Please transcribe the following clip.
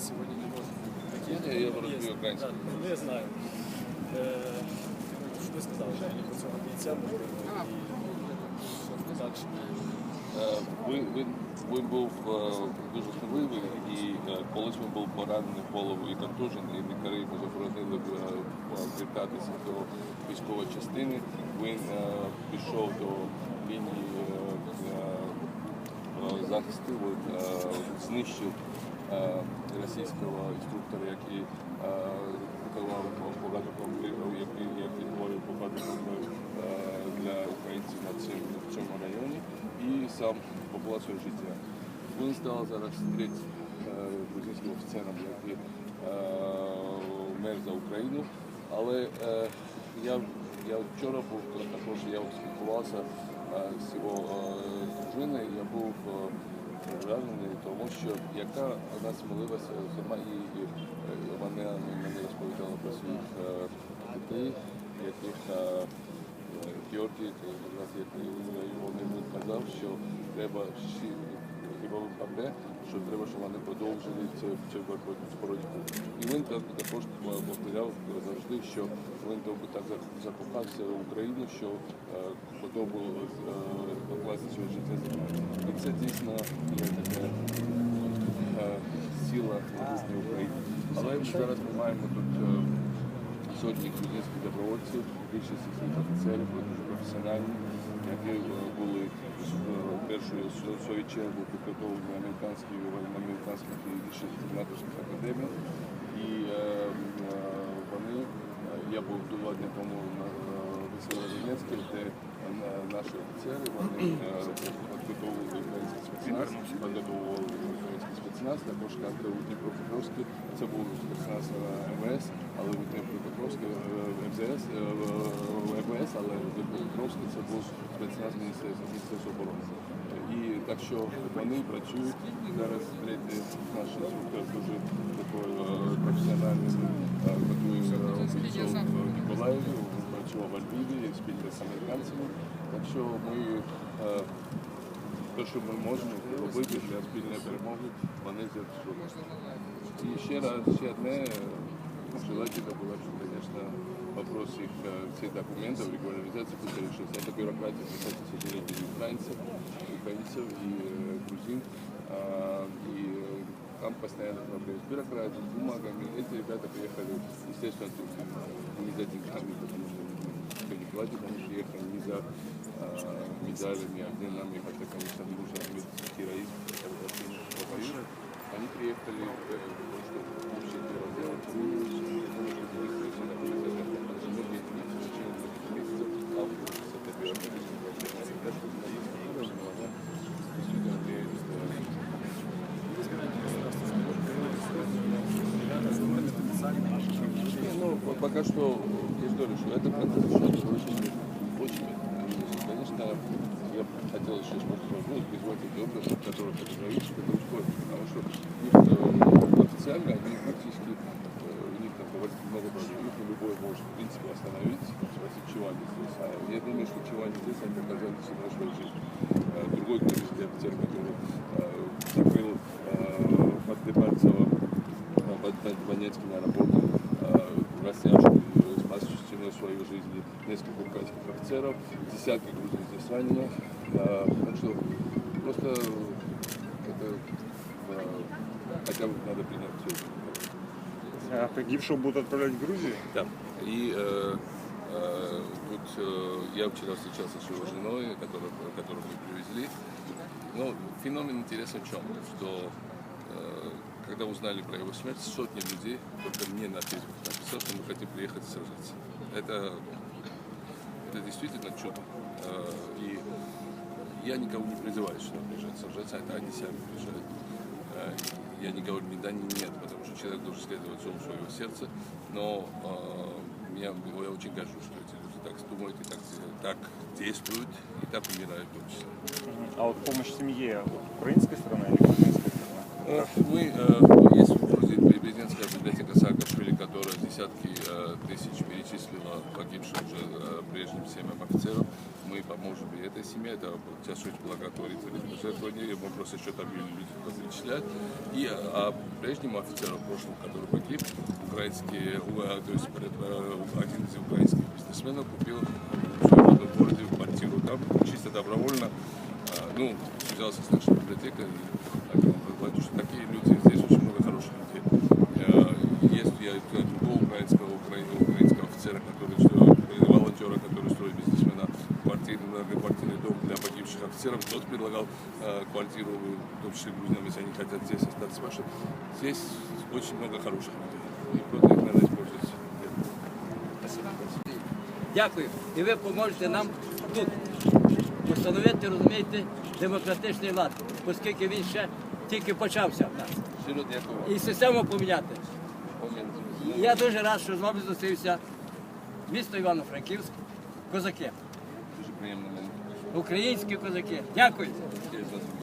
сегодня не может быть. Такие Ні, ні, я розумію українською. Да, ну, я знаю. Що ви сказали, що по цього бійця і так. Він, він, він був е, дуже хвиливий і е, колись він був поранений в голову і контужений, і лікарі йому заборонили б, звертатися до військової частини. Він е, пішов до лінії е, е, захисту, е, знищив російського інструктора, який е, багато конфліктів, який, говорив багато е, для українців на цьому, районі і сам поклав своє життя. Він став зараз третім е, грузинським офіцером, який е, мер за Україну. Але е, я, я вчора був також, я спілкувався е, з його е, дружиною, я був е, вражений, тому що яка вона сміливася сама і, і е, вона мені розповідала про своїх е, дітей, яких е, Георгій, якраз як мені казав, що треба хіба одне, що треба, щоб вони продовжили цю, цю боротьбу. І він також повторяв завжди, що він так закохався в Україну, що е, був е, покласти своє життя. І це дійсно є така е, сила незалежної України. Але зараз ми маємо тут сотні грузинських добровольців, більшість їх офіцерів, вони дуже професіональні, які е, були в першу в свою чергу підготовлені американські американських і дипломатичних академіях. І е, е, вони, е, я був два дні тому на Весело-Донецьке, де е, наші офіцери вони е, український спецназ, підготовували український спецназ, також як у Дніпропетровській, це був спецназ е, МВС, але у Дніпропетровській е, МЗС, е, МВС, але у Дніпропетровській це був спецназ Міністерства оборони. І так що вони працюють зараз третій наш інструктор дуже такий е, професіональний е, готує бійців в Ніколаєві, він працював в Альбіві спільно з американцями. Так що ми е, те, що ми можемо робити для спільної перемоги, вони зробили. І ще раз, ще одне, э, желательно было, что, конечно, вопрос их э, всех документов, регуляризации пусть решится. Это бюрократия, кстати, сожалению, и украинцев, украинцев и э, грузин. А, И э, там постоянно проблемы с бюрократией, с бумагами. Эти ребята приехали, естественно, тут не за деньгами, потому что Владик, они же ехали не за а, медалями, а где нам ехать, так они там нужно медицинский раист, они приехали, э, чтобы пока что, я же говорю, что это процесс еще очень, очень. Конечно, я хотел еще использовать возможность призвать Георгия, который это говорит, который ускорит, потому что э, официально, они практически, э, у них там говорят много проблем, их любой может, в принципе, остановить, спросить, чего здесь. А я думаю, что чего здесь, они показали всегда свою жизнь. Э, Другой грузинский офицер, который закрыл под Дебальцево под Донецким аэропортом э, растяжку э, спас ценой своей жизни несколько украинских офицеров, десятки грузин здесь ранено. Э, так что просто это э, хотя бы надо принять все это. А погибшего будут отправлять в Грузию? Да. И э, э, тут э, я вчера встречался с его женой, которую, которую мы привезли. Но феномен интересен в чем? Что э, когда узнали про его смерть, сотни людей, только мне на Facebook написал, что мы хотим приехать сражаться. Это, это действительно чудо. Э, и я никого не призываю сюда приезжать сражаться, это они сами приезжают. Э, Я не говорю ни да, ни нет, потому что человек должен следовать зову своего сердца, но э, я очень горжусь, что эти люди так думают и так, так действуют, и так умирают в том числе. А вот помощь семье украинской стороны или грузинской Мы, э, есть в Грузии президентская библиотека Саакашвили, которая десятки э, тысяч перечислила погибшим уже э, прежним семьям офицеров. мы поможем и этой семье, это чуть-чуть благотворительное пожертвование, мы просто еще там люди перечисляют. И а прежнему офицеру прошлому, который погиб, украинский, то есть один из украинских бизнесменов купил в городе квартиру там, чисто добровольно, ну, связался с нашей библиотекой, многоквартирный дом для погибших офицеров. Тот предлагал э, квартиру, в том числе грузинам, если они хотят здесь остаться. Что здесь очень много хороших людей. И просто их надо использовать. Дякую. І ви поможете нам тут встановити, розумієте, демократичний лад, оскільки він ще тільки почався в нас. Щиро дякую. І систему поміняти. Я дуже рад, що з вами зустрівся. Місто Івано-Франківськ, козаки. українські козаки. Дякую. Є за